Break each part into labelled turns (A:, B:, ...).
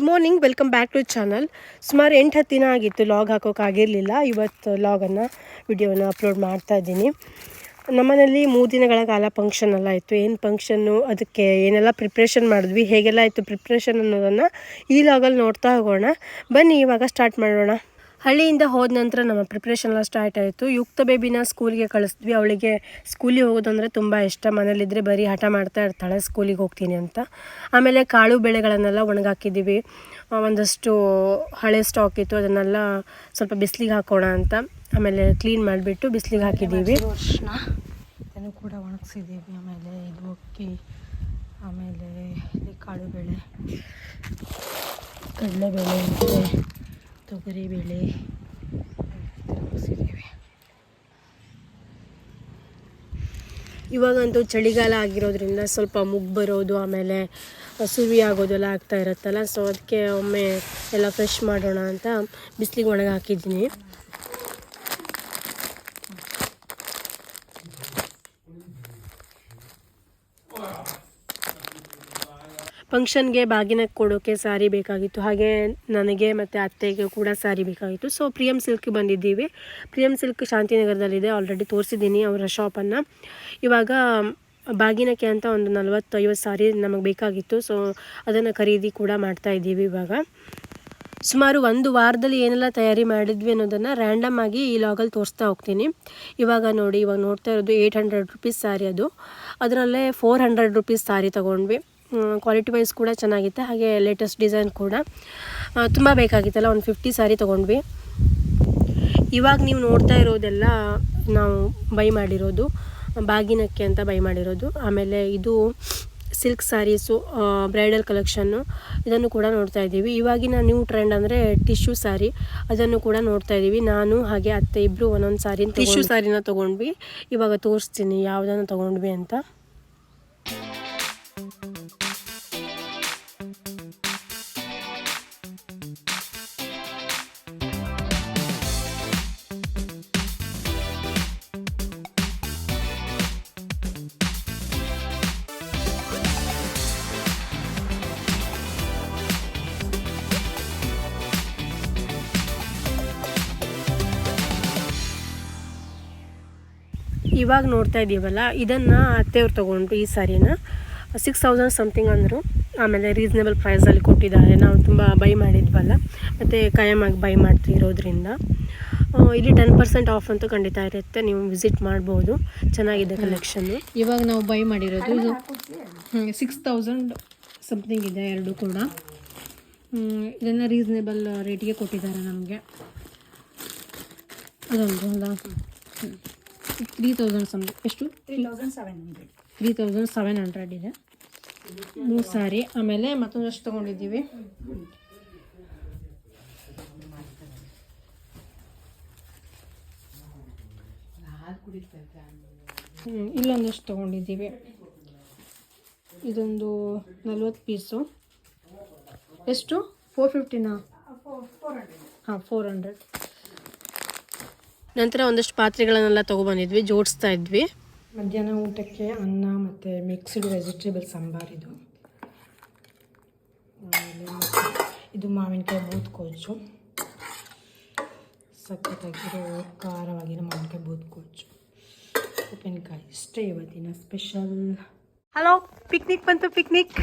A: Good morning welcome back to channel ಸುಮಾರು ಎಂಟು, ಹತ್ತು ದಿನ ಆಗಿತ್ತು ಲಾಗ್ ಹಾಕೋಕ್ಕಾಗಿರಲಿಲ್ಲ ಇವತ್ತು ಲಾಗನ್ನು ವಿಡಿಯೋನ ಅಪ್ಲೋಡ್ ಮಾಡ್ತಾ ಇದ್ದೀನಿ. ನಮ್ಮನೇಲಿ ಮೂರು ದಿನಗಳ ಕಾಲ ಫಂಕ್ಷನ್ ಎಲ್ಲ ಇತ್ತು. ಏನು ಫಂಕ್ಷನ್ನು ಅದಕ್ಕೆ ಏನೆಲ್ಲ ಪ್ರಿಪ್ರೇಷನ್ ಮಾಡಿದ್ವಿ, ಹೇಗೆಲ್ಲ ಇತ್ತು ಪ್ರಿಪ್ರೇಷನ್ ಅನ್ನೋದನ್ನು ಈ ಲಾಗಲ್ಲಿ ನೋಡ್ತಾ ಹೋಗೋಣ. ಬನ್ನಿ, ಇವಾಗ ಸ್ಟಾರ್ಟ್ ಮಾಡೋಣ. ಹಳ್ಳಿಯಿಂದ ಹೋದ ನಂತರ ನಮ್ಮ ಪ್ರಿಪ್ರೇಷನ್ ಎಲ್ಲ ಸ್ಟಾರ್ಟ್ ಆಯಿತು. ಯುಕ್ತ ಬೇಬಿನ ಸ್ಕೂಲ್ಗೆ ಕಳಿಸಿದ್ವಿ. ಅವಳಿಗೆ ಸ್ಕೂಲಿಗೆ ಹೋಗೋದಂದರೆ ತುಂಬ ಇಷ್ಟ. ಮನೇಲಿದ್ದರೆ ಬರೀ ಹಠ ಮಾಡ್ತಾ ಇರ್ತಾಳೆ ಸ್ಕೂಲಿಗೆ ಹೋಗ್ತೀನಿ ಅಂತ. ಆಮೇಲೆ ಕಾಳು ಬೆಳೆಗಳನ್ನೆಲ್ಲ ಒಣಗಾಕಿದ್ದೀವಿ. ಒಂದಷ್ಟು ಹಳೆ ಸ್ಟಾಕ್ ಇತ್ತು. ಅದನ್ನೆಲ್ಲ ಸ್ವಲ್ಪ ಬಿಸಿಲಿಗೆ ಹಾಕೋಣ ಅಂತ. ಆಮೇಲೆ ಕ್ಲೀನ್ ಮಾಡಿಬಿಟ್ಟು ಬಿಸಿಲಿಗೆ ಹಾಕಿದ್ದೀವಿ.
B: ಇದನ್ನು ಕೂಡ ಒಣಗಿಸಿದ್ದೀವಿ. ಆಮೇಲೆ ಇದು ಅಕ್ಕಿ, ಆಮೇಲೆ ಬೆಳೆ ಕಾಳುಬೇಳೆ ಕಡಲೆಬೇಳೆ ಮತ್ತು ತೊಗರಿಬೇಳೆ ಒಣಗಿಸಿದ್ದೀವಿ
A: ಇವಾಗಂತೂ ಚಳಿಗಾಲ ಆಗಿರೋದ್ರಿಂದ ಸ್ವಲ್ಪ ಮುಗ್ಗು ಬರೋದು, ಆಮೇಲೆ ಸುವಿ ಆಗೋದೆಲ್ಲ ಆಗ್ತಾ ಇರುತ್ತಲ್ಲ, ಸೊ ಅದಕ್ಕೆ ಒಮ್ಮೆ ಎಲ್ಲ ಫ್ರೆಶ್ ಮಾಡೋಣ ಅಂತ ಬಿಸಿಲಿಗೆ ಒಣಗಿ ಹಾಕಿದ್ದೀನಿ ಫಂಕ್ಷನ್ಗೆ ಬಾಗಿನ ಕೊಡೋಕ್ಕೆ ಸಾರಿ ಬೇಕಾಗಿತ್ತು. ಹಾಗೆ ನನಗೆ ಮತ್ತು ಅತ್ತೆಗೆ ಕೂಡ ಸಾರಿ ಬೇಕಾಗಿತ್ತು. ಸೊ ಪ್ರಿಯಂ ಸಿಲ್ಕ್ ಬಂದಿದ್ದೀವಿ. ಪ್ರಿಯಂ ಸಿಲ್ಕ್ ಶಾಂತಿನಗರದಲ್ಲಿದೆ. ಆಲ್ರೆಡಿ ತೋರಿಸಿದ್ದೀನಿ ಅವರ ಶಾಪನ್ನು. ಇವಾಗ ಬಾಗಿನಕ್ಕೆ ಅಂತ ಒಂದು ನಲವತ್ತೈವತ್ತು ಸಾರಿ ನಮಗೆ ಬೇಕಾಗಿತ್ತು. ಸೊ ಅದನ್ನು ಖರೀದಿ ಕೂಡ ಮಾಡ್ತಾ ಇದ್ದೀವಿ ಇವಾಗ. ಸುಮಾರು ಒಂದು ವಾರದಲ್ಲಿ ಏನೆಲ್ಲ ತಯಾರಿ ಮಾಡಿದ್ವಿ ಅನ್ನೋದನ್ನು ರ್ಯಾಂಡಮ್ ಆಗಿ ಈ ಲಾಗಲ್ಲಿ ತೋರಿಸ್ತಾ ಹೋಗ್ತೀನಿ. ಇವಾಗ ನೋಡಿ, ಇವಾಗ ನೋಡ್ತಾ ಇರೋದು ಏಯ್ಟ್ ಹಂಡ್ರೆಡ್ ರುಪೀಸ್ ಸಾರಿ ಅದು. ಅದರಲ್ಲೇ ಫೋರ್ ಹಂಡ್ರೆಡ್ ರುಪೀಸ್ ಸಾರಿ ತೊಗೊಂಡ್ವಿ. ಕ್ವಾಲಿಟಿ ವೈಸ್ ಕೂಡ ಚೆನ್ನಾಗಿತ್ತು. ಹಾಗೆ ಲೇಟೆಸ್ಟ್ ಡಿಸೈನ್ ಕೂಡ. ತುಂಬ ಬೇಕಾಗಿತ್ತಲ್ಲ ಒಂದು ಫಿಫ್ಟಿ ಸಾರಿ ತೊಗೊಂಡ್ವಿ. ಇವಾಗ ನೀವು ನೋಡ್ತಾ ಇರೋದೆಲ್ಲ ನಾವು ಬೈ ಮಾಡಿರೋದು ಬಾಗಿನಕ್ಕೆ ಅಂತ ಬೈ ಮಾಡಿರೋದು. ಆಮೇಲೆ ಇದು ಸಿಲ್ಕ್ ಸ್ಯಾರೀಸು ಬ್ರೈಡಲ್ ಕಲೆಕ್ಷನ್ನು ಇದನ್ನು ಕೂಡ ನೋಡ್ತಾ ಇದ್ದೀವಿ. ಇವಾಗಿನ ನ್ಯೂ ಟ್ರೆಂಡ್ ಅಂದರೆ ಟಿಶ್ಯೂ ಸ್ಯಾರಿ ಅದನ್ನು ಕೂಡ ನೋಡ್ತಾ ಇದ್ದೀವಿ. ನಾನು ಹಾಗೆ ಅತ್ತೆ ಇಬ್ಬರು ಒಂದೊಂದು ಸಾರಿ ಟಿಶ್ಯೂ ಸ್ಯಾರಿನ ತೊಗೊಂಡ್ವಿ. ಇವಾಗ ತೋರಿಸ್ತೀನಿ ಯಾವುದನ್ನು ತೊಗೊಂಡ್ವಿ ಅಂತ. ಇವಾಗ ನೋಡ್ತಾ ಇದ್ದೀವಲ್ಲ ಇದನ್ನು ಅತ್ತೆಯವ್ರು ತೊಗೊಂಡ್ರು ಈ ಸಾರಿನ ಸಿಕ್ಸ್ ತೌಸಂಡ್ ಸಮಥಿಂಗ್ ಅಂದರು. ಆಮೇಲೆ ರೀಸನೇಬಲ್ ಪ್ರೈಸಲ್ಲಿ ಕೊಟ್ಟಿದ್ದಾರೆ. ನಾವು ತುಂಬ ಬೈ ಮಾಡಿದ್ವಲ್ಲ ಮತ್ತು ಕಾಯಮಾಗಿ ಬೈ ಮಾಡ್ತಿರೋದ್ರಿಂದ. ಇಲ್ಲಿ ಟೆನ್ ಪರ್ಸೆಂಟ್ ಆಫ್ ಅಂತೂ ಖಂಡಿತ ಇರುತ್ತೆ. ನೀವು ವಿಸಿಟ್ ಮಾಡ್ಬೋದು. ಚೆನ್ನಾಗಿದೆ ಕಲೆಕ್ಷನ್ನು
B: ಇವಾಗ ನಾವು ಬೈ ಮಾಡಿರೋದು ಇದು. ಸಿಕ್ಸ್ ತೌಸಂಡ್ ಸಮಥಿಂಗ್ ಇದೆ ಎರಡು ಕೂಡ. ಇದನ್ನು ರೀಸನೇಬಲ್ ರೇಟಿಗೆ ಕೊಟ್ಟಿದ್ದಾರೆ ನಮಗೆ. ಅದೊಂದು ಅಲ್ಲ ತ್ರೀ ತೌಸಂಡ್ ಸಮ್ ಎಷ್ಟು? Three thousand seven hundred. ಇದೆ. ಮೂರು ಸಾರಿ. ಆಮೇಲೆ ಮತ್ತೊಂದಷ್ಟು ತೊಗೊಂಡಿದ್ದೀವಿ. ಇಲ್ಲೊಂದಷ್ಟು ತೊಗೊಂಡಿದ್ದೀವಿ. ಇದೊಂದು ನಲ್ವತ್ತು ಪೀಸು. ಎಷ್ಟು? ಫೋರ್ ಫಿಫ್ಟಿನಾ ಹಾಂ ಫೋರ್ ಹಂಡ್ರೆಡ್
A: ನಂತರ ಒಂದಷ್ಟು ಪಾತ್ರೆಗಳನ್ನೆಲ್ಲ ತೊಗೊಬಂದಿದ್ವಿ ಜೋಡಿಸ್ತಾ ಇದ್ವಿ.
B: ಮಧ್ಯಾಹ್ನ ಊಟಕ್ಕೆ ಅನ್ನ ಮತ್ತು ಮಿಕ್ಸ್ಡ್ ವೆಜಿಟೇಬಲ್ ಸಾಂಬಾರ್ ಇದು. ಇದು ಮಾವಿನಕಾಯಿ ಬೂದ್ಕೋಚು ಸಖತ್ತಾಗಿರೋ ಖಾರವಾಗಿರೋ ಮಾವಿನಕಾಯಿ ಬೂತ್ಕೋಚು ಉಪ್ಪಿನಕಾಯಿ ಇಷ್ಟೇ ಇವತ್ತಿನ ಸ್ಪೆಷಲ್
A: ಹಲೋ ಪಿಕ್ನಿಕ್ ಬಂತು ಪಿಕ್ನಿಕ್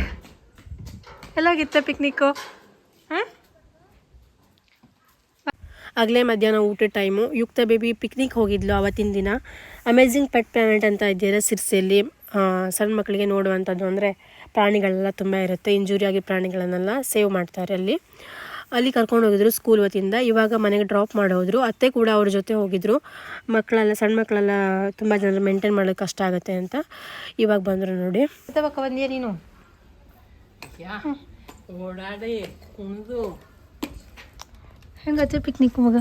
A: ಎಲ್ಲಾಗಿತ್ತ ಪಿಕ್ನಿಕ್ಕು ಹಾಂ ಆಗಲೇ ಮಧ್ಯಾಹ್ನ ಊಟದ ಟೈಮು ಯುಕ್ತ ಬೇಬಿ ಪಿಕ್ನಿಕ್ ಹೋಗಿದ್ಲು ಅವತ್ತಿನ ದಿನ. ಅಮೇಝಿಂಗ್ ಪೆಟ್ ಪ್ಲಾನೆಟ್ ಅಂತ ಇದೆಯಲ್ಲ ಸಿರ್ಸೆಯಲ್ಲಿ. ಸಣ್ಣ ಮಕ್ಕಳಿಗೆ ನೋಡುವಂಥದ್ದು ಅಂದರೆ ಪ್ರಾಣಿಗಳೆಲ್ಲ ತುಂಬ ಇರುತ್ತೆ. ಇಂಜುರಿ ಆಗಿ ಪ್ರಾಣಿಗಳನ್ನೆಲ್ಲ ಸೇವ್ ಮಾಡ್ತಾರೆ ಅಲ್ಲಿ. ಅಲ್ಲಿ ಕರ್ಕೊಂಡು ಹೋಗಿದ್ರು ಸ್ಕೂಲ್ ವತಿಯಿಂದ. ಇವಾಗ ಮನೆಗೆ ಡ್ರಾಪ್ ಮಾಡೋದ್ರು. ಅತ್ತೆ ಕೂಡ ಅವ್ರ ಜೊತೆ ಹೋಗಿದ್ರು. ಮಕ್ಕಳೆಲ್ಲ ಸಣ್ಣ ಮಕ್ಕಳೆಲ್ಲ ತುಂಬ ಜನ ಮೇಂಟೈನ್ ಮಾಡೋಕ್ಕೆ ಕಷ್ಟ ಆಗುತ್ತೆ ಅಂತ ಇವಾಗ ಬಂದರು ನೋಡಿ.
B: ನೀನು?
C: ಓಡಾಡಿ ಕುಣಿದು
B: ಹೆಂಗತ್ತೆ ಪಿಕ್ನಿಕ್ ಮಗ?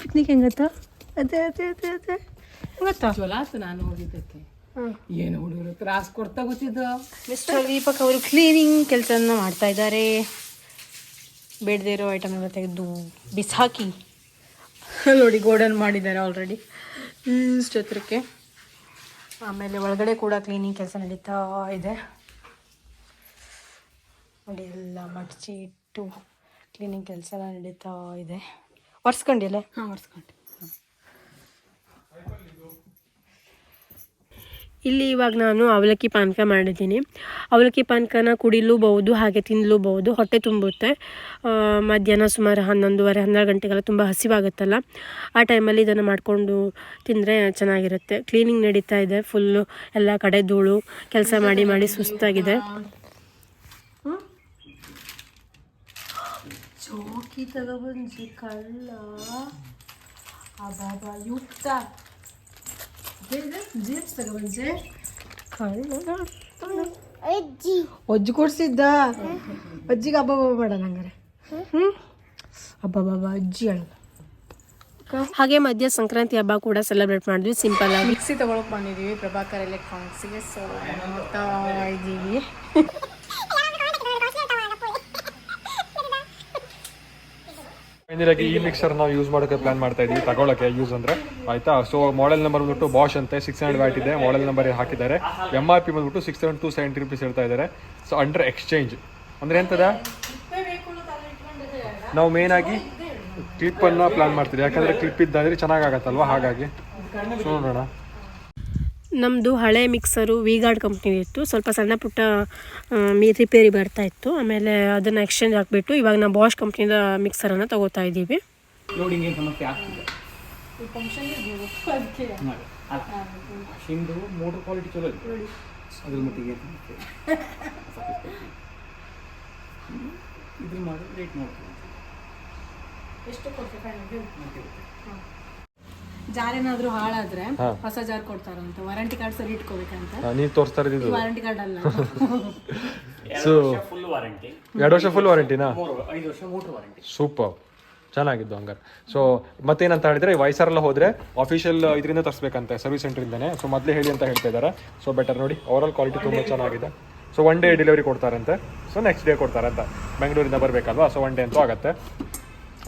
B: ಪಿಕ್ನಿಕ್ ಹೆಂಗತ್ತ? ಅದೇ ಅದೇ ಅದೇ ಅದೇ. ಹೆಂಗತ್ತ?
C: ಚಲೋ ಆತು ನಾನು ಹೋಗಿದ್ದಕ್ಕೆ. ಏನು ಹುಡುಗರು ತ್ರಾಸ್ ಕೊಡ್ತಾ ಗೊತ್ತಿದ್ದು?
B: ಮಿಸ್ಟರ್ ದೀಪಕ್ ಅವರು ಕ್ಲೀನಿಂಗ್ ಕೆಲಸನ ಮಾಡ್ತಾ ಇದ್ದಾರೆ. ಬೇಡದೇ ಇರೋ ಐಟಮ್ ಎಲ್ಲ ತೆಗೆದು ಬಿಸಾಕಿ. ನೋಡಿ ಗೋಡನ್ ಮಾಡಿದ್ದಾರೆ ಆಲ್ರೆಡಿ ಇಷ್ಟು ಹತ್ರಕ್ಕೆ ಆಮೇಲೆ ಒಳಗಡೆ ಕೂಡ ಕ್ಲೀನಿಂಗ್ ಕೆಲಸ ನಡೀತಾ ಇದೆ. ನೋಡಿ ಎಲ್ಲ ಮಡಚಿ ಒಂದಷ್ಟು ಕ್ಲೀನಿಂಗ್ ಕೆಲಸ ಎಲ್ಲ ನಡೀತಾ ಇದೆ. ಒರೆಸ್ಕೊಂಡಿಲ್ಲ ಹಾಂ ಒರೆಸ್ಕೊಂಡು.
A: ಇಲ್ಲಿ ಇವಾಗ ನಾನು ಅವಲಕ್ಕಿ ಪಾನಕ ಮಾಡಿದ್ದೀನಿ. ಅವಲಕ್ಕಿ ಪಾನಕನ ಕುಡಿಲೂಬಹುದು ಹಾಗೆ ತಿನ್ನಲೂಬಹುದು ಹೊಟ್ಟೆ ತುಂಬುತ್ತೆ. ಮಧ್ಯಾಹ್ನ ಸುಮಾರು ಹನ್ನೊಂದುವರೆ ಹನ್ನೆರಡು ಗಂಟೆಗೆಲ್ಲ ತುಂಬ ಹಸಿವಾಗುತ್ತಲ್ಲ. ಆ ಟೈಮಲ್ಲಿ ಇದನ್ನು ಮಾಡಿಕೊಂಡು ತಿಂದರೆ ಚೆನ್ನಾಗಿರುತ್ತೆ. ಕ್ಲೀನಿಂಗ್ ನಡೀತಾ ಇದೆ. ಫುಲ್ಲು ಎಲ್ಲ ಕಡೆ ಧೂಳು ಕೆಲಸ ಮಾಡಿ ಮಾಡಿ ಸುಸ್ತಾಗಿದೆ.
B: ಚೌಕಿ ತಗೊಬಂದು ಕಳ್ಳ ಅಬಾಬಾ ಯುಕ್ತ. ಜೀಪ್ಸ್ ಕಳ್ಳ. ಅಜ್ಜಿ. ಕೊಡ್ಸಿದ್ದ? ಅಜ್ಜಿಗೆ ಹಬ್ಬ ಬೇಡ ನಂಗಾರೆ. ಹ್ಞೂ ಹಬ್ಬ ಬಾಬಾ ಅಜ್ಜಿ ಅಣ್ಣ
A: ಹಾಗೆ ಮಧ್ಯ ಸಂಕ್ರಾಂತಿ ಹಬ್ಬ ಕೂಡ ಸೆಲೆಬ್ರೇಟ್ ಮಾಡಿದ್ವಿ ಸಿಂಪಲ್ ಆಗಿ.
B: ಮಿಕ್ಸಿ ತಗೊಳಕ್ ಬಂದಿದ್ದೀವಿ ಪ್ರಭಾಕರ್ ಎಲೆಕ್ಟ್ರಾನಿಕ್ಸ್ಗೆ ಸೊ ನೋಡ್ತಾ ಇದ್ದೀವಿ
D: ಫೈನಲಾಗಿ ಈ ಮಿಕ್ಸರ್ ನಾವು ಯೂಸ್ ಮಾಡೋಕೆ ಪ್ಲಾನ್ ಮಾಡ್ತಾ ಇದ್ದೀವಿ ತಗೊಳಕ್ಕೆ ಯೂಸ್ ಅಂದ್ರೆ. ಆಯ್ತಾ? ಸೊ ಮಾಡೆಲ್ ನಂಬರ್ ಬಂದ್ಬಿಟ್ಟು ಬಾಷ್ ಅಂತೆ ಸಿಕ್ಸ್ ಹಂಡ್ರೆಡ್ ವ್ಯಾಟ್ ಇದೆ ಮಾಡೆಲ್ ನಂಬರ್ ಹಾಕಿದ್ದಾರೆ. ಎಂ ಆರ್ ಪಿ ಬಂದ್ಬಿಟ್ಟು six seven two seventy rupees ಹೇಳ್ತಾ ಇದ್ದಾರೆ. ಸೊ ಅಂಡರ್ ಎಕ್ಸ್ಚೇಂಜ್ ಅಂದ್ರೆ ಎಂತದ? ನಾವು ಮೇನ್ ಆಗಿ ಕ್ಲಿಪ್ ಅನ್ನ ಪ್ಲಾನ್ ಮಾಡ್ತೀವಿ. ಯಾಕಂದ್ರೆ ಕ್ಲಿಪ್ ಇದ್ದಾದ್ರೆ ಚೆನ್ನಾಗಾಗತ್ತಲ್ವಾ ಹಾಗಾಗಿ. ಸೊ ನೋಡೋಣ.
A: ನಮ್ಮದು ಹಳೆ ಮಿಕ್ಸರು ವಿಗಾರ್ಡ್ ಕಂಪ್ನಿ ಇತ್ತು. ಸ್ವಲ್ಪ ಸಣ್ಣ ಪುಟ್ಟ ಮೀ ರಿಪೇರಿ ಬರ್ತಾ ಇತ್ತು. ಆಮೇಲೆ ಅದನ್ನು ಎಕ್ಸ್ಚೇಂಜ್ ಹಾಕಿಬಿಟ್ಟು ಇವಾಗ ನಾವು ಬಾಷ್ ಕಂಪ್ನಿದ ಮಿಕ್ಸರನ್ನು ತಗೋತಾ ಇದ್ದೀವಿ.
E: ಲೋಡಿಂಗ್ ಏನು ಸಮಸ್ಯೆ ಆಗ್ತಿದೆ ಮಷಿನ್ದು ಮೋಟರ್ ಕ್ವಾಲಿಟಿ ಚಲೋ ಇದೆ. ಅದ್ರ ಮಟ್ಟಿಗೆ. ಇದ್ರ ಮಾಡಿ ರೇಟ್ ನೋಡ್ತೀವಿ
B: ಜಾರ್ ಏನಾದ್ರು ಹಾಳಾದ್ರೆ ಹೊಸ ಜಾರ್ ಕೊಡ್ತಾರಂತ. ವಾರಂಟಿ ಕಾರ್ಡ್ ಸರಿ ಇಟ್ಕೋಬೇಕಂತ.
D: ನೀವು ತೋರಿಸ್ತಾ ಇದು.
B: ವಾರಂಟಿ ಕಾರ್ಡ್ ಅಲ್ಲ.
D: ಸೊ
E: ಫುಲ್ ವಾರಂಟಿ
D: ಎರಡು ವರ್ಷ ಫುಲ್ ವಾರಂಟಿನಾ
E: ಐದು ವರ್ಷ ಮೋಟರ್ ವಾರಂಟಿ
D: ಸೂಪರ್ ಚೆನ್ನಾಗಿದ್ದು ಹಂಗಾರೆ. ಸೊ ಮತ್ತೇನಂತ ಹೇಳಿದ್ರೆ ವಯಸ್ಸರೆಲ್ಲ ಹೋದ್ರೆ ಅಫಿಷಿಯಲ್ ಇದರಿಂದ ತರಿಸ್ಬೇಕಂತೆ ಸರ್ವಿಸ್ ಸೆಂಟರಿಂದನೇ ಸೊ ಮೊದಲೇ ಹೇಳಿ ಅಂತ ಹೇಳ್ತಾ ಇದ್ದಾರೆ. ಸೊ ಬೆಟರ್ ನೋಡಿ. ಓವರಾಲ್ ಕ್ವಾಲಿಟಿ ತುಂಬ ಚೆನ್ನಾಗಿದೆ. ಸೊ ಒನ್ ಡೇ ಡೆಲಿವರಿ ಕೊಡ್ತಾರಂತೆ. ಸೊ ನೆಕ್ಸ್ಟ್ ಡೇ ಕೊಡ್ತಾರಂತೆ. ಬೆಂಗಳೂರಿಂದ ಬರಬೇಕಲ್ವಾ? ಸೊ ಒನ್ ಡೇ ಅಂತೂ ಆಗುತ್ತೆ.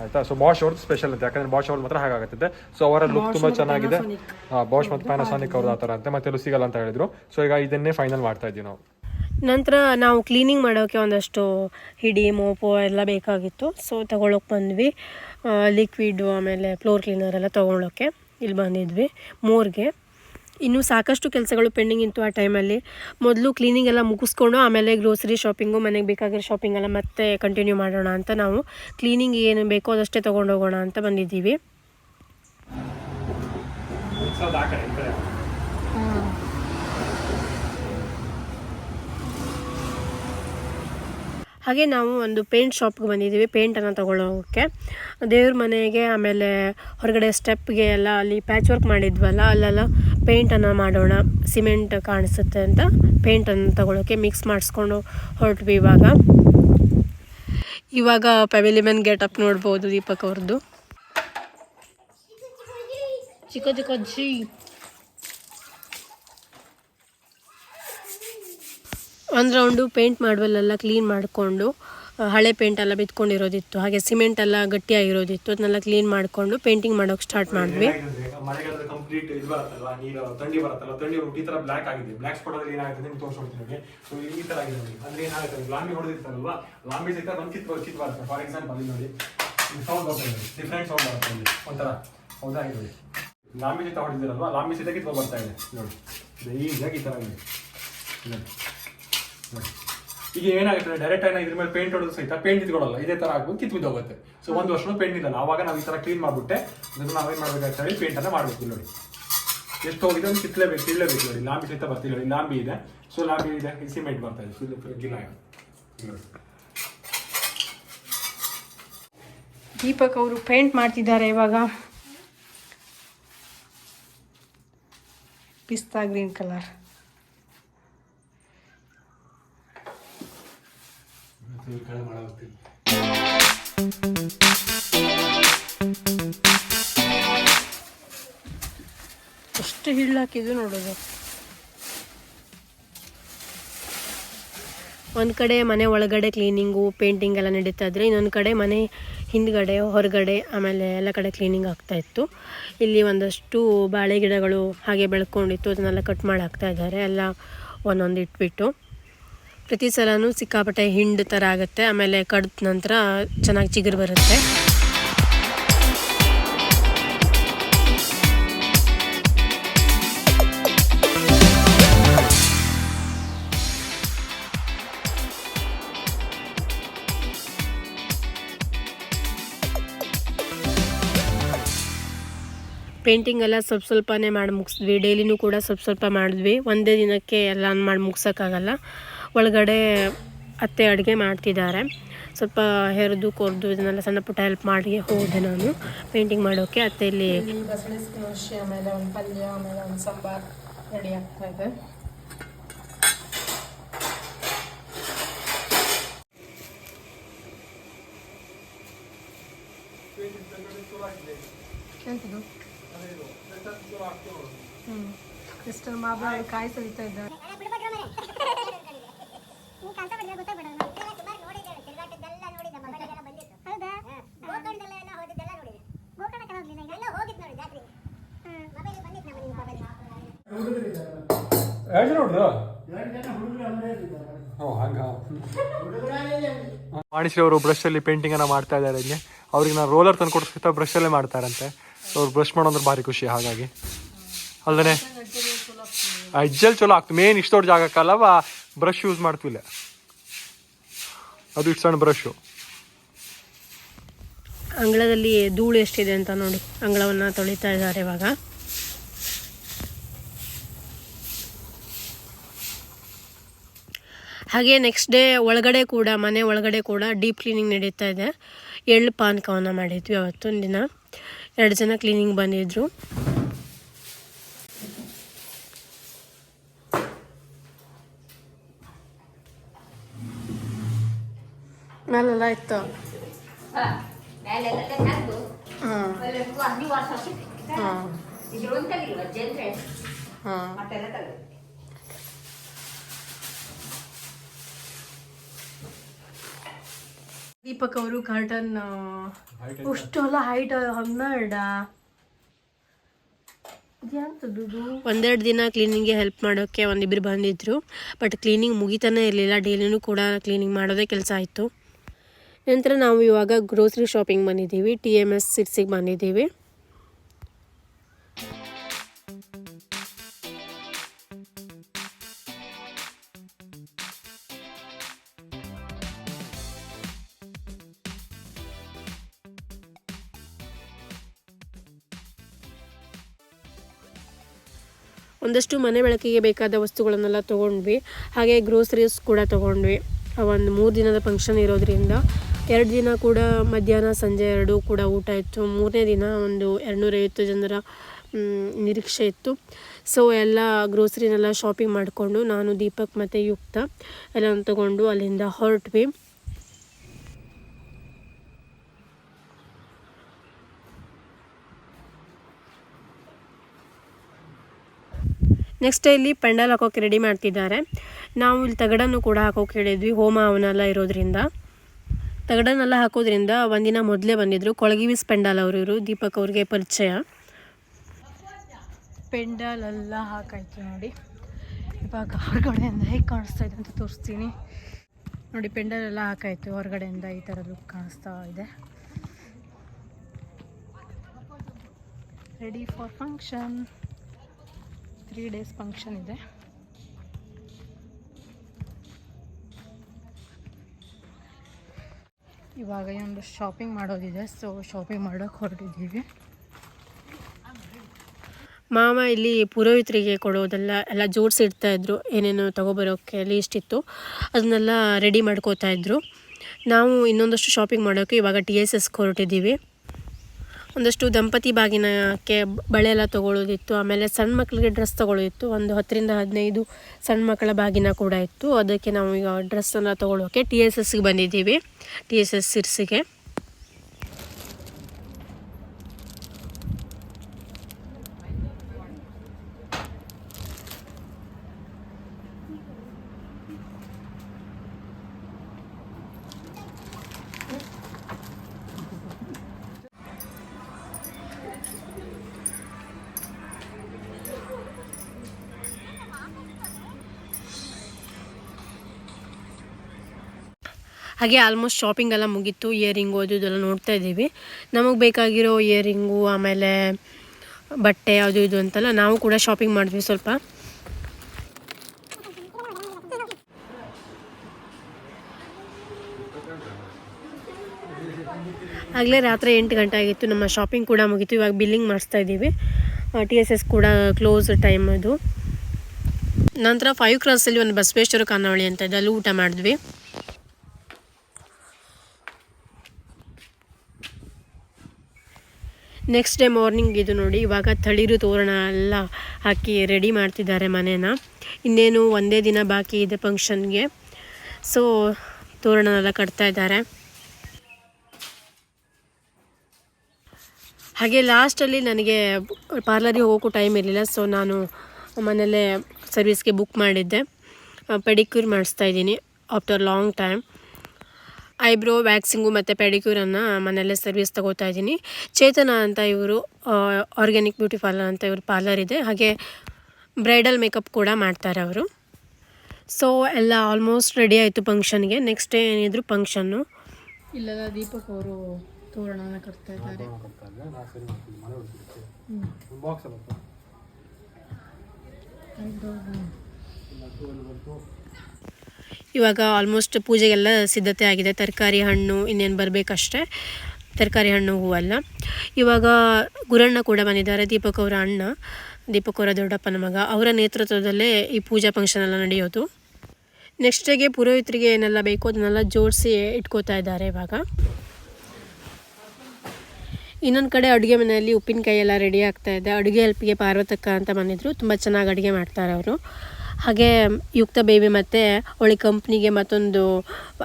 D: ಆಯ್ತಾ? ಸೊ ಬಾಶ್ ಅವ್ರದ್ದು ಸ್ಪೆಷಲ್ ಅಂತ. ಯಾಕಂದ್ರೆ ಬಾಶ್ ಅವ್ರದ್ದು ಮಾತ್ರ ಹಾಗಾಗುತ್ತೆ ಸೊ ಅವರ ಲುಕ್ ತುಂಬಾ ಚೆನ್ನಾಗಿದೆ. ಬಾಶ್ ಬಾಷ್ ಮತ್ತು ಪ್ಯಾನಾಸಾನಿಕ್ ಅವ್ರದ್ದು ಆ ಥರ ಅಂತೆ. ಮತ್ತೆ ಸಿಗಲ್ಲ ಅಂತ ಹೇಳಿದ್ರು. ಸೊ ಈಗ ಇದನ್ನೇ ಫೈನಲ್ ಮಾಡ್ತಾ ಇದ್ದೀವಿ ನಾವು.
A: ನಂತರ ನಾವು ಕ್ಲೀನಿಂಗ್ ಮಾಡೋಕ್ಕೆ ಒಂದಷ್ಟು ಹಿಡಿ ಮೋಪು ಎಲ್ಲ ಬೇಕಾಗಿತ್ತು. ಸೊ ತಗೊಳ್ಳೋಕೆ ಬಂದ್ವಿ. ಲಿಕ್ವಿಡು ಆಮೇಲೆ ಫ್ಲೋರ್ ಕ್ಲೀನರ್ ಎಲ್ಲ ತೊಗೊಳಕ್ಕೆ ಇಲ್ಲಿ ಬಂದಿದ್ವಿ. ಮೂರ್ಗೆ. ಇನ್ನೂ ಸಾಕಷ್ಟು ಕೆಲಸಗಳು ಪೆಂಡಿಂಗ್ ಇತ್ತು ಆ ಟೈಮಲ್ಲಿ. ಮೊದಲು ಕ್ಲೀನಿಂಗ್ ಎಲ್ಲ ಮುಗಿಸ್ಕೊಂಡು ಆಮೇಲೆ ಗ್ರೋಸರಿ ಶಾಪಿಂಗು ಮನೆಗೆ ಬೇಕಾಗಿರೋ ಶಾಪಿಂಗ್ ಎಲ್ಲ ಮತ್ತೆ ಕಂಟಿನ್ಯೂ ಮಾಡೋಣ ಅಂತ ನಾವು ಕ್ಲೀನಿಂಗ್ ಏನು ಬೇಕೋ ಅದಷ್ಟೇ ತೊಗೊಂಡೋಗೋಣ ಅಂತ ಬಂದಿದ್ದೀವಿ. ಹಾಗೆ ನಾವು ಒಂದು ಪೇಂಟ್ ಶಾಪ್ಗೆ ಬಂದಿದ್ದೀವಿ ಪೇಂಟನ್ನು ತೊಗೊಳ್ಳೋಕ್ಕೆ ದೇವ್ರ ಮನೆಗೆ ಆಮೇಲೆ ಹೊರಗಡೆ ಸ್ಟೆಪ್ಗೆ ಎಲ್ಲ ಅಲ್ಲಿ ಪ್ಯಾಚ್ ವರ್ಕ್ ಮಾಡಿದ್ವಲ್ಲ, ಅಲ್ಲೆಲ್ಲ ಪೇಂಟನ್ನು ಮಾಡೋಣ, ಸಿಮೆಂಟ್ ಕಾಣಿಸುತ್ತೆ ಅಂತ ಪೇಂಟನ್ನು ತಗೊಳ್ಳೋಕ್ಕೆ ಮಿಕ್ಸ್ ಮಾಡಿಸ್ಕೊಂಡು ಹೊರಟ್ವಿ ಇವಾಗ. ಇವಾಗ ಪೆವಿಲಿಮನ್ ಗೇಟಪ್ ನೋಡ್ಬೋದು ದೀಪಕ್ ಅವ್ರದ್ದು. ಚಿಕ್ಕ ಚಿಕ್ಕ ಜಿ. ಒಂದು ರೌಂಡು ಪೇಂಟ್ ಮಾಡುವಲ್ಲೆಲ್ಲ ಕ್ಲೀನ್ ಮಾಡಿಕೊಂಡು ಹಳೆ ಪೇಂಟ್ ಎಲ್ಲ ಬಿತ್ಕೊಂಡಿರೋದಿತ್ತು, ಹಾಗೆ ಸಿಮೆಂಟ್ ಎಲ್ಲ ಗಟ್ಟಿಯಾಗಿರೋದಿತ್ತು, ಅದನ್ನೆಲ್ಲ ಕ್ಲೀನ್ ಮಾಡಿಕೊಂಡು ಪೇಂಟಿಂಗ್ ಮಾಡೋಕೆ ಸ್ಟಾರ್ಟ್ ಮಾಡಿದ್ವಿ.
D: ಲಾಂಬಿ ಹೊಡೆದಿರ್ತಾರಲ್ವಾ? ಹೊಡೆದಿರಲ್ವಾ ಲಾಂಬಿ ಸಹಿತ ಬರ್ತಾ ಇದೆ ನೋಡಿ. ಈಸಿಯಾಗಿ ಈ ತರ ಇದೆ ನೋಡಿ. ಈಗ ಏನಾಗುತ್ತೆ ಡೈರೆಕ್ಟ್ ಆಗಿ ಇದ್ರ ಮೇಲೆ ಪೇಂಟ್ ಹೊಡೆದು ಸಹಿತ ಪೇಂಟ್ ಇದ್ಕೊಳ್ಳಲ್ಲ, ಇದೇ ತರ ಆಗ್ಬೋದು ಕಿತ್ ಬಿದ್ದೋಗುತ್ತೆ ಸೊ ಒಂದು ವರ್ಷನೂ ಪೇಂಟ್ ಇಲ್ಲಲ್ಲ ಅವಾಗ ನಾವು ಈ ತರ ಕ್ಲೀನ್ ಮಾಡ್ಬಿಟ್ಟೆ, ಅದನ್ನ ನಾವೇನ್ ಮಾಡ್ಬೇಕಂತ ಹೇಳಿ ಪೇಂಟ್ ಅನ್ನ ಮಾಡ್ಬೇಕು ನೋಡಿ. ಎಷ್ಟು ಹೋಗಿದೆ ಒಂದು ಕಿತ್ಲೇಬೇಕು ನೋಡಿ. ಲಾಂಬಿ ಸಹಿತ ಬರ್ತೀವಿ ನೋಡಿ, ಲಾಂಬಿ ಇದೆ. ಸೊ ಲಾಂಬಿ ಇದೆ ಸಿಮೆಂಟ್ ಬರ್ತಾ ಇದೆ. ನೋಡಿ.
B: ದೀಪಕ್ ಅವರು ಪೇಂಟ್ ಮಾಡ್ತಿದ್ದಾರೆ ಇವಾಗ. ಪಿಸ್ತಾ ಗ್ರೀನ್ ಕಲರ್
A: ಎಷ್ಟು ಅಷ್ಟು ಹಿಳ್ಳಾಕಿದ್ವಿ ನೋಡೋದು ಒಂದು ಕಡೆ ಮನೆ ಒಳಗಡೆ ಕ್ಲೀನಿಂಗು ಪೇಂಟಿಂಗ್ ಎಲ್ಲ ನಡೀತಾ ಇದ್ರೆ, ಇನ್ನೊಂದು ಕಡೆ ಮನೆ ಹಿಂದ್ಗಡೆ, ಹೊರಗಡೆ, ಆಮೇಲೆ ಎಲ್ಲ ಕಡೆ ಕ್ಲೀನಿಂಗ್ ಆಗ್ತಾ ಇತ್ತು. ಇಲ್ಲಿ ಒಂದಷ್ಟು ಬಾಳೆ ಗಿಡಗಳು ಹಾಗೆ ಬೆಳ್ಕೊಂಡಿತ್ತು, ಅದನ್ನೆಲ್ಲ ಕಟ್ ಮಾಡಿ ಹಾಕ್ತಾ ಇದ್ದಾರೆ. ಎಲ್ಲ ಒಂದೊಂದು ಇಟ್ಬಿಟ್ಟು. ಪ್ರತಿ ಸಲನೂ ಸಿಕ್ಕಾಪಟ್ಟೆ ಹಿಂಡು ಥರ ಆಗುತ್ತೆ. ಆಮೇಲೆ ಕಡ್ದ ನಂತರ ಚೆನ್ನಾಗಿ ಚಿಗುರು ಬರುತ್ತೆ. ಪೇಂಟಿಂಗ್ ಎಲ್ಲ ಸ್ವಲ್ಪ ಸ್ವಲ್ಪನೇ ಮಾಡಿ ಮುಗಿಸಿದ್ವಿ. ಡೈಲಿನೂ ಕೂಡ ಸ್ವಲ್ಪ ಸ್ವಲ್ಪ ಮಾಡಿದ್ವಿ. ಒಂದೇ ದಿನಕ್ಕೆ ಎಲ್ಲ ಮಾಡಿ ಮುಗ್ಸೋಕ್ಕಾಗಲ್ಲ. ಒಳಗಡೆ ಅತ್ತೆ ಅಡುಗೆ ಮಾಡ್ತಿದ್ದಾರೆ. ಸ್ವಲ್ಪ ಹೆರಿದು, ಕೊರೆದು ಇದನ್ನೆಲ್ಲ ಸಣ್ಣ ಪುಟ್ಟ ಹೆಲ್ಪ್ ಮಾಡಿ ಹೋದೆ ನಾನು. ಪೇಂಟಿಂಗ್ ಮಾಡೋಕ್ಕೆ ಅತ್ತೆ ಇಲ್ಲಿ
B: ಆಮೇಲೆ ಒಂದು ಪಲ್ಯ ಆಮೇಲೆ ಒಂದು ಸಾಂಬಾರ್ ರೆಡಿ ಆಗ್ತಾ ಇದೆ ಸಿಸ್ಟರ್ ಕಾಯಿ ಸರಿತಾ ಇದ್ದಾರೆ
D: ಮಾಣಿಶ್ರೀ ಅವರು ಬ್ರಷ್ ಅಲ್ಲಿ ಪೇಂಟಿಂಗ್ ಅನ್ನ ಮಾಡ್ತಾ ಇದ್ದಾರೆ ಇಲ್ಲಿ ಅವ್ರಿಗೆ ನಾನು ರೋಲರ್ ತಂದು ಕೊಡಿಸ್ತಾ ಬ್ರಷ್ ಅಲ್ಲೇ ಮಾಡ್ತಾರಂತೆ. ಅವ್ರು ಬ್ರಷ್ ಮಾಡೋದ್ರೆ ಭಾರಿ ಖುಷಿ ಹಾಗಾಗಿ. ಅಲ್ಲದೆ ಅಜ್ಜಲ್ ಚಲೋ ಆಗ್ತದೆ ಮೇನ್ ಇಷ್ಟು ದೊಡ್ಡ ಜಾಗಕ್ಕಲ್ಲವ ಬ್ರಷ್ ಯೂಸ್ ಮಾಡ್ತಿಲ್ಲ ಅದು ಇಷ್ಟು ಸಣ್ಣ ಬ್ರಷು
A: ಅಂಗಳದಲ್ಲಿ ಧೂಳು ಎಷ್ಟಿದೆ ಅಂತ ನೋಡಿ. ಅಂಗಳವನ್ನು ತೊಳಿತಾ ಇದ್ದಾರೆ ಇವಾಗ. ಹಾಗೆ ನೆಕ್ಸ್ಟ್ ಡೇ ಒಳಗಡೆ ಕೂಡ ಮನೆ ಒಳಗಡೆ ಕೂಡ ಡೀಪ್ ಕ್ಲೀನಿಂಗ್ ನಡೀತಾ ಇದೆ. ಎಳ್ಳು ಪಾನಕವನ್ನು ಮಾಡಿದ್ವಿ ಅವತ್ತೊಂದು ದಿನ. ಎರಡು ಜನ ಕ್ಲೀನಿಂಗ್ ಬಂದಿದ್ರು.
B: ಮೇಲೆಲ್ಲ ಇತ್ತು. ಹಾಂ ಹಾಂ. ದೀಪಕ್ ಅವರು ಕಾರ್ಟನ್ ಅಷ್ಟೆಲ್ಲ ಹೈಟ್ ಹನ್ನೆರಡ?
A: ಒಂದೆರಡು ದಿನ ಕ್ಲೀನಿಂಗ್ಗೆ ಹೆಲ್ಪ್ ಮಾಡೋಕ್ಕೆ ಒಂದಿಬ್ಬರು ಬಂದಿದ್ದರು ಬಟ್ ಕ್ಲೀನಿಂಗ್ ಮುಗಿತಾನೆ ಇರಲಿಲ್ಲ. ಡೈಲಿನೂ ಕೂಡ ಕ್ಲೀನಿಂಗ್ ಮಾಡೋದೇ ಕೆಲಸ ಆಯಿತು. ನಂತರ ನಾವು ಇವಾಗ ಗ್ರೋಸರಿ ಶಾಪಿಂಗ್ ಬಂದಿದ್ದೀವಿ. ಟಿ ಎಂ ಎಸ್ ಸಿಟ್ಸಿಗೆ ಬಂದಿದ್ದೀವಿ. ಒಂದಷ್ಟು ಮನೆ ಬಳಕೆಗೆ ಬೇಕಾದ ವಸ್ತುಗಳನ್ನೆಲ್ಲ ತೊಗೊಂಡ್ವಿ. ಹಾಗೆ ಗ್ರೋಸರೀಸ್ ಕೂಡ ತೊಗೊಂಡ್ವಿ. ಒಂದು ಮೂರು ದಿನದ ಫಂಕ್ಷನ್ ಇರೋದ್ರಿಂದ ಎರಡು ದಿನ ಕೂಡ ಮಧ್ಯಾಹ್ನ, ಸಂಜೆ ಎರಡು ಕೂಡ ಊಟ ಇತ್ತು. ಮೂರನೇ ದಿನ ಒಂದು ಎರಡುನೂರೈವತ್ತು ಜನರ ನಿರೀಕ್ಷೆ ಇತ್ತು. ಸೊ ಎಲ್ಲ ಗ್ರೋಸರಿನೆಲ್ಲ ಶಾಪಿಂಗ್ ಮಾಡಿಕೊಂಡು ನಾನು, ದೀಪಕ್ ಮತ್ತು ಯುಕ್ತ ಎಲ್ಲ ತಗೊಂಡು ಅಲ್ಲಿಂದ ಹೊರಟ್ವಿ. ನೆಕ್ಸ್ಟ್ ಇಲ್ಲಿ ಪೆಂಡಲ್ ಹಾಕೋಕೆ ರೆಡಿ ಮಾಡ್ತಿದ್ದಾರೆ. ನಾವು ಇಲ್ಲಿ ತಗಡನ್ನು ಕೂಡ ಹಾಕೋಕೆ ಹೇಳಿದ್ವಿ, ಹೋಮ ಅವನೆಲ್ಲ ಇರೋದ್ರಿಂದ. ತಗಡನ್ನೆಲ್ಲ ಹಾಕೋದ್ರಿಂದ ಒಂದಿನ ಮೊದಲೇ ಬಂದಿದ್ದರು ಕೊಳಗಿವಿಸ್ ಪೆಂಡಲ್ ಅವರು ಇವರು ದೀಪಕ್ ಅವ್ರಿಗೆ ಪರಿಚಯ.
B: ಪೆಂಡಾಲ್ ಎಲ್ಲ ಹಾಕಾಯ್ತು ನೋಡಿ. ಇವಾಗ ಹೊರಗಡೆಯಿಂದ ಹೇಗೆ ಕಾಣಿಸ್ತಾ ಇದೆ ಅಂತ ತೋರಿಸ್ತೀನಿ. ನೋಡಿ, ಪೆಂಡಲ್ ಎಲ್ಲ ಹಾಕಾಯ್ತು. ಹೊರಗಡೆಯಿಂದ ಈ ಥರ ಲುಕ್ ಕಾಣಿಸ್ತಾ ಇದೆ. Ready for function three days function ಇದೆ. ಇವಾಗ ಒಂದು ಶಾಪಿಂಗ್ ಮಾಡೋದಿದೆ, ಸೊ ಶಾಪಿಂಗ್ ಮಾಡೋಕೆ ಹೊರಟಿದ್ದೀವಿ.
A: ಮಾವ ಇಲ್ಲಿ ಪುರೋಹಿತರಿಗೆ ಕೊಡೋದೆಲ್ಲ, ಎಲ್ಲ ಜೋಡಿಸಿ ಇಡ್ತಾ ಇದ್ರು, ಏನೇನು ತೊಗೊಬರೋಕ್ಕೆ ಲೀಸ್ಟ್ ಇತ್ತು. ಅದನ್ನೆಲ್ಲ ರೆಡಿ ಮಾಡ್ಕೋತಾ ಇದ್ರು. ನಾವು ಇನ್ನೊಂದಷ್ಟು ಶಾಪಿಂಗ್ ಮಾಡೋಕ್ಕೆ ಇವಾಗ ಟಿ ಎಸ್ ಎಸ್ಗೆ ಹೊರಟಿದ್ದೀವಿ. ಒಂದಷ್ಟು ದಂಪತಿ ಬಾಗಿನಕ್ಕೆ ಬಳೆ ಎಲ್ಲ ತೊಗೊಳ್ಳೋದಿತ್ತು ಆಮೇಲೆ ಸಣ್ಣ ಮಕ್ಕಳಿಗೆ ಡ್ರೆಸ್ ತೊಗೊಳ್ಳೋದಿತ್ತು ಒಂದು ಹತ್ತರಿಂದ ಹದಿನೈದು ಸಣ್ಣ ಮಕ್ಕಳ ಬಾಗಿನ ಕೂಡ ಇತ್ತು. ಅದಕ್ಕೆ ನಾವು ಈಗ ಡ್ರೆಸ್ಸನ್ನು ತೊಗೊಳ್ಳೋಕ್ಕೆ ಟಿ ಎಸ್ ಎಸ್ಗೆ ಬಂದಿದ್ದೀವಿ ಟಿ ಎಸ್ ಎಸ್ ಸಿರ್ಸಿಗೆ ಹಾಗೆ ಆಲ್ಮೋಸ್ಟ್ ಶಾಪಿಂಗ್ ಎಲ್ಲ ಮುಗೀತು ಇಯರಿಂಗು ಅದು ಇದೆಲ್ಲ ನೋಡ್ತಾ ಇದ್ದೀವಿ. ನಮಗೆ ಬೇಕಾಗಿರೋ ಇಯರಿಂಗು ಆಮೇಲೆ ಬಟ್ಟೆ ಅದು ಇದು ಅಂತೆಲ್ಲ ನಾವು ಕೂಡ ಶಾಪಿಂಗ್ ಮಾಡಿದ್ವಿ ಸ್ವಲ್ಪ. ಆಗಲೇ ರಾತ್ರಿ ಎಂಟು ಗಂಟೆ ಆಗಿತ್ತು, ನಮ್ಮ ಶಾಪಿಂಗ್ ಕೂಡ ಮುಗೀತು. ಇವಾಗ ಬಿಲ್ಲಿಂಗ್ ಮಾಡಿಸ್ತಾ ಇದ್ದೀವಿ. ಟಿ ಎಸ್ ಎಸ್ ಕೂಡ ಕ್ಲೋಸ್ ಟೈಮ್ ಅದು. ನಂತರ ಫೈವ್ ಕ್ರಾಸಲ್ಲಿ ಒಂದು ಬಸವೇಶ್ವರ ಖಾನಾವಳಿ ಅಂತ ಇದೆ, ಅಲ್ಲಿ ಊಟ ಮಾಡಿದ್ವಿ. ನೆಕ್ಸ್ಟ್ ಡೇ ಮಾರ್ನಿಂಗ್ ಇದು ನೋಡಿ, ಇವಾಗ ತಳಿರು ತೋರಣ ಎಲ್ಲ ಹಾಕಿ ರೆಡಿ ಮಾಡ್ತಿದ್ದಾರೆ ಮನೇನ. ಇನ್ನೇನು ಒಂದೇ ದಿನ ಬಾಕಿ ಇದೆ ಫಂಕ್ಷನ್ಗೆ ಸೊ ತೋರಣನೆಲ್ಲ ಕಟ್ತಾ ಇದ್ದಾರೆ. ಹಾಗೆ ಲಾಸ್ಟಲ್ಲಿ ನನಗೆ ಪಾರ್ಲರಿಗೆ ಹೋಗೋಕ್ಕೂ ಟೈಮ್ ಇರಲಿಲ್ಲ ಸೊ ನಾನು ಮನೆಯಲ್ಲೇ ಸರ್ವಿಸ್ಗೆ ಬುಕ್ ಮಾಡಿದ್ದೆ. ಪೆಡಿಕ್ಯೂರ್ ಮಾಡಿಸ್ತಾ ಇದ್ದೀನಿ after long time eyebrow waxing ಮತ್ತು ಪೆಡಿಕ್ಯೂರನ್ನು ಮನೆಯಲ್ಲೇ ಸರ್ವಿಸ್ ತಗೋತಾ ಇದ್ದೀನಿ. ಚೇತನ ಅಂತ ಇವರು ಆರ್ಗ್ಯಾನಿಕ್ ಬ್ಯೂಟಿ ಪಾರ್ಲರ್ ಅಂತ ಇವರು ಪಾರ್ಲರ್ ಇದೆ. ಹಾಗೆ ಬ್ರೈಡಲ್ ಮೇಕಪ್ ಕೂಡ ಮಾಡ್ತಾರೆ ಅವರು. ಸೊ ಎಲ್ಲ ಆಲ್ಮೋಸ್ಟ್ ರೆಡಿ ಆಯಿತು ಫಂಕ್ಷನ್ಗೆ ನೆಕ್ಸ್ಟ್ ಡೇ ಏನಿದ್ರು ಫಂಕ್ಷನ್ನು
B: ಇಲ್ಲೆಲ್ಲ ದೀಪಕ್ ಅವರು ತೋರಣನ ಕಟ್ತಾ ಇದ್ದಾರೆ.
D: ಬಾಕ್ಸ್
A: ಇವಾಗ ಆಲ್ಮೋಸ್ಟ್ ಪೂಜೆಗೆಲ್ಲ ಸಿದ್ಧತೆ ಆಗಿದೆ. ತರಕಾರಿ ಹಣ್ಣು ಇನ್ನೇನು ಬರಬೇಕಷ್ಟೇ. ತರಕಾರಿ ಹಣ್ಣು ಹೂವಲ್ಲ ಇವಾಗ ಗುರಣ್ಣ ಕೂಡ ಬಂದಿದ್ದಾರೆ, ದೀಪಕ್ ಅವರ ಅಣ್ಣ, ದೀಪಕ್ ಅವರ ದೊಡ್ಡಪ್ಪನ ಮಗ. ಅವರ ನೇತೃತ್ವದಲ್ಲೇ ಈ ಪೂಜಾ ಫಂಕ್ಷನ್ ಎಲ್ಲ ನಡೆಯೋದು. ನೆಕ್ಸ್ಟ್ ಡೇಗೆ ಪುರೋಹಿತರಿಗೆ ಏನೆಲ್ಲ ಬೇಕೋ ಅದನ್ನೆಲ್ಲ ಜೋಡಿಸಿ ಇಟ್ಕೋತಾ ಇದ್ದಾರೆ ಇವಾಗ. ಇನ್ನೊಂದು ಕಡೆ ಅಡುಗೆ ಮನೆಯಲ್ಲಿ ಉಪ್ಪಿನಕಾಯಿ ಎಲ್ಲ ರೆಡಿ ಆಗ್ತಾ ಇದೆ. ಅಡುಗೆ ಹೆಲ್ಪಿಗೆ ಪಾರ್ವತಕ್ಕ ಅಂತ ಬಂದಿದ್ರು. ತುಂಬ ಚೆನ್ನಾಗಿ ಅಡುಗೆ ಮಾಡ್ತಾರೆ ಅವರು. ಹಾಗೆ ಯುಕ್ತ ಬೇಬಿ ಮತ್ತೆ ಅವಳಿ ಕಂಪ್ನಿಗೆ ಮತ್ತೊಂದು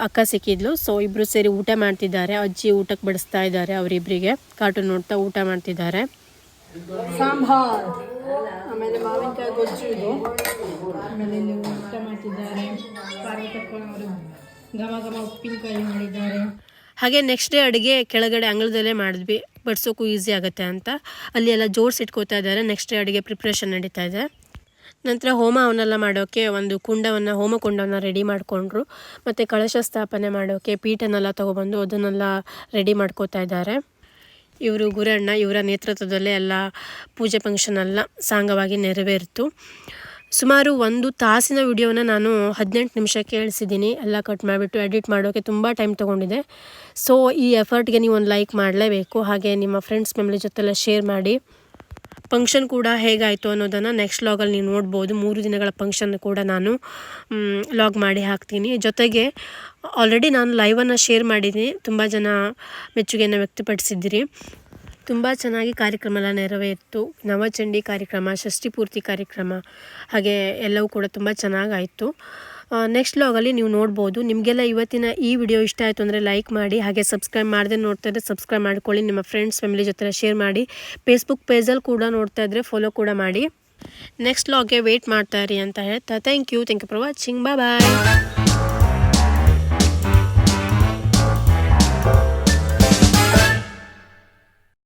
A: ಅಕ್ಕ ಸಿಕ್ಕಿದ್ಲು. ಸೊ ಇಬ್ಬರು ಸೇರಿ ಊಟ ಮಾಡ್ತಿದ್ದಾರೆ. ಅಜ್ಜಿ ಊಟಕ್ಕೆ ಬಡಿಸ್ತಾ ಇದ್ದಾರೆ ಅವರಿಬ್ಬರಿಗೆ ಕಾರ್ಟೂನ್ ನೋಡ್ತಾ ಊಟ ಮಾಡ್ತಿದ್ದಾರೆ.
B: ಸಾಂಬಾರ್. ಆಮೇಲೆ ಮಾವಿನಕಾಯಿ ಗೊಜ್ಜು ಇದು. ಆಮೇಲೆ ಇಲ್ಲಿ ಊಟ ಮಾಡ್ತಿದ್ದಾರೆ. ಘಮ ಘಮ ಉಪ್ಪಿನಕಾಯಿ ಮಾಡಿದ್ದಾರೆ.
A: ಹಾಗೆ ನೆಕ್ಸ್ಟ್ ಡೇ ಅಡುಗೆ ಕೆಳಗಡೆ ಅಂಗಳದಲ್ಲೇ ಮಾಡಿದ್ವಿ. ಬಡ್ಸೋಕ್ಕೂ ಈಸಿ ಆಗುತ್ತೆ ಅಂತ. ಅಲ್ಲಿ ಎಲ್ಲ ಜೋಡಿಸಿಟ್ಕೋತಾ ಇದ್ದಾರೆ. ನೆಕ್ಸ್ಟ್ ಡೇ ಅಡುಗೆ ಪ್ರಿಪ್ರೇಷನ್ ನಡೀತಾ ಇದೆ. ನಂತರ ಹೋಮ ಅವನ್ನೆಲ್ಲ ಮಾಡೋಕ್ಕೆ ಒಂದು ಕುಂಡವನ್ನು ಹೋಮ ಕುಂಡವನ್ನು ರೆಡಿ ಮಾಡಿಕೊಂಡ್ರು. ಮತ್ತು ಕಳಶ ಸ್ಥಾಪನೆ ಮಾಡೋಕ್ಕೆ ಪೀಠನೆಲ್ಲ ತೊಗೊಬಂದು ಅದನ್ನೆಲ್ಲ ರೆಡಿ ಮಾಡ್ಕೋತಾ ಇದ್ದಾರೆ. ಇವರು ಗುರಣ್ಣ, ಇವರ ನೇತೃತ್ವದಲ್ಲೇ ಎಲ್ಲ ಪೂಜೆ ಫಂಕ್ಷನ್ ಎಲ್ಲ ಸಾಂಗವಾಗಿ ನೆರವೇರಿತು. ಸುಮಾರು ಒಂದು ತಾಸಿನ ವಿಡಿಯೋನ ನಾನು ಹದಿನೆಂಟು ನಿಮಿಷಕ್ಕೆ ಕೇಳಿಸಿದ್ದೀನಿ ಎಲ್ಲ ಕಟ್ ಮಾಡಿಬಿಟ್ಟು ಎಡಿಟ್ ಮಾಡೋಕ್ಕೆ ತುಂಬ ಟೈಮ್ ತೊಗೊಂಡಿದೆ. ಸೊ ಈ ಎಫರ್ಟ್ಗೆ ನೀವು ಒಂದು ಲೈಕ್ ಮಾಡಲೇಬೇಕು. ಹಾಗೆ ನಿಮ್ಮ ಫ್ರೆಂಡ್ಸ್ ಫ್ಯಾಮಿಲಿ ಜೊತೆಲ್ಲ ಶೇರ್ ಮಾಡಿ. ಫಂಕ್ಷನ್ ಕೂಡ ಹೇಗಾಯಿತು ಅನ್ನೋದನ್ನು ನೆಕ್ಸ್ಟ್ ಲಾಗಲ್ಲಿ ನೀವು ನೋಡ್ಬೋದು. ಮೂರು ದಿನಗಳ ಫಂಕ್ಷನ್ ಕೂಡ ನಾನು ಲಾಗ್ ಮಾಡಿ ಹಾಕ್ತೀನಿ. ಜೊತೆಗೆ ಆಲ್ರೆಡಿ ನಾನು ಲೈವನ್ನು ಶೇರ್ ಮಾಡಿದ್ದೀನಿ. ತುಂಬ ಜನ ಮೆಚ್ಚುಗೆಯನ್ನು ವ್ಯಕ್ತಪಡಿಸಿದ್ದೀರಿ. ತುಂಬ ಚೆನ್ನಾಗಿ ಕಾರ್ಯಕ್ರಮ ಎಲ್ಲ ನೆರವೇರಿತು. ನವಚಂಡಿ ಕಾರ್ಯಕ್ರಮ, ಷಷ್ಠಿ ಪೂರ್ತಿ ಕಾರ್ಯಕ್ರಮ, ಹಾಗೆ ಎಲ್ಲವೂ ಕೂಡ ತುಂಬ ಚೆನ್ನಾಗಾಯಿತು. ನೆಕ್ಸ್ಟ್ ಲಾಗಲ್ಲಿ ನೀವು ನೋಡ್ಬೋದು. ನಿಮಗೆಲ್ಲ ಇವತ್ತಿನ ಈ ವಿಡಿಯೋ ಇಷ್ಟ ಆಯಿತು ಅಂದರೆ ಲೈಕ್ ಮಾಡಿ, ಹಾಗೆ ಸಬ್ಸ್ಕ್ರೈಬ್ ಮಾಡದೆ ನೋಡ್ತಾ ಇದ್ರೆ ಸಬ್ಸ್ಕ್ರೈಬ್ ಮಾಡ್ಕೊಳ್ಳಿ, ನಿಮ್ಮ ಫ್ರೆಂಡ್ಸ್ ಫ್ಯಾಮಿಲಿ ಜೊತೆ ಶೇರ್ ಮಾಡಿ. ಫೇಸ್ಬುಕ್ ಪೇಜಲ್ಲಿ ಕೂಡ ನೋಡ್ತಾ ಇದ್ದರೆ ಫಾಲೋ ಕೂಡ ಮಾಡಿ. ನೆಕ್ಸ್ಟ್ ಲಾಗ್ಗೆ ವೆಯ್ಟ್ ಮಾಡ್ತಾ ಇರಿ ಅಂತ ಹೇಳ್ತಾ. Thank you thank you for watching bye bye